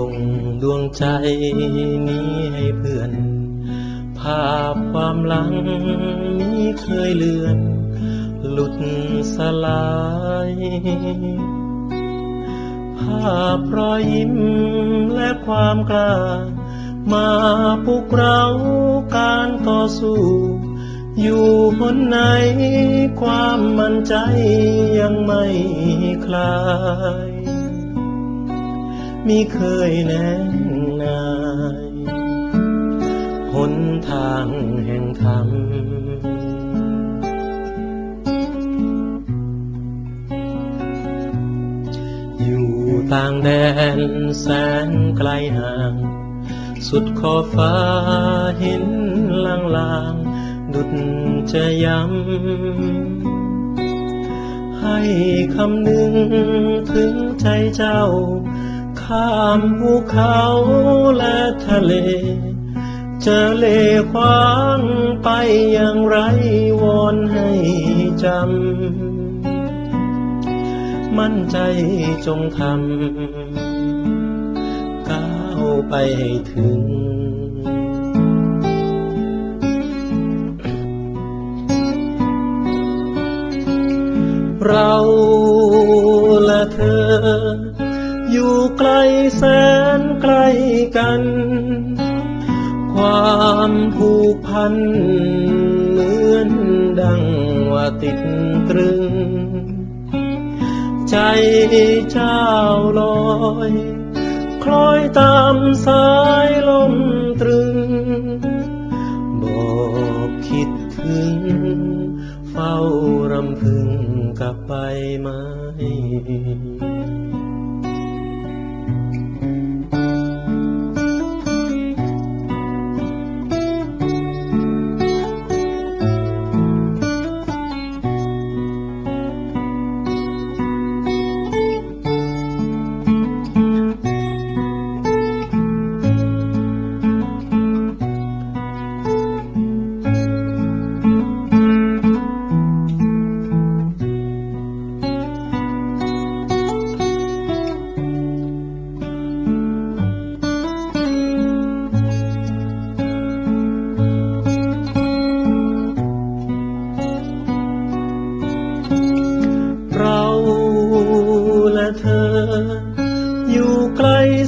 ่งดวงใจนี้ให้เพื่อน ภาพความหลังนี้เคยเลือน หลุดสลาย ภาพรอยยิ้มและความกล้า มาปลุกเราการต่อสู้ อยู่บนไหนความมั่นใจยังไม่คลาย มิเคยแน่นายหนทางแห่งธรรมอยู่ต่างแดนแสนไกลห่าง สุดขอบฟ้าเห็นลางลางๆดุดจะย้ำให้คำหนึ่งถึงใจเจ้า ข้ามภูเขาและทะเลจะเลขวางไปอย่างไรวอนให้จำ มั่นใจจงทำก้าวไปให้ถึงเราและเธอ อยู่ไกลแสนไกลกัน ความผูกพันเหมือนดังว่าติดตรึง ใจเจ้าลอยคล้อยตามสายลมตรึง บอกคิดถึง เฝ้ารำพึงกลับไปไหม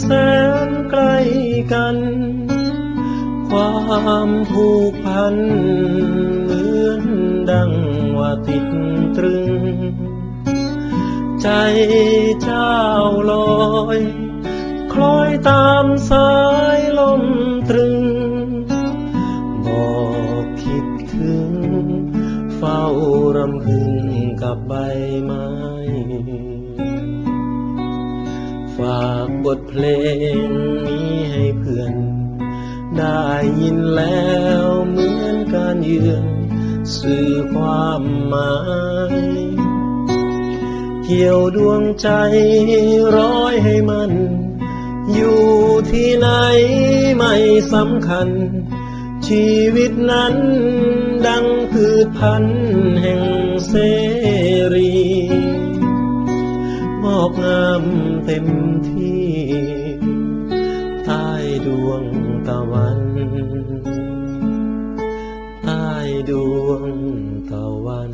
แสนไกลกัน ความผูกพันเหมือนดังว่าติดตรึง ใจเจ้าลอย คล้อยตามสายลม ฝากบทเพลงนี้ให้เพื่อน ได้ยินแล้วเหมือนการเยือนสื่อความหมาย เกี่ยวดวงใจร้อยให้มัน อยู่ที่ไหนไม่สำคัญ ชีวิตนั้นดังพืชพันธุ์แห่งเส งามเต็มที่ใต้ดวงตะวันใต้ดวงตะวัน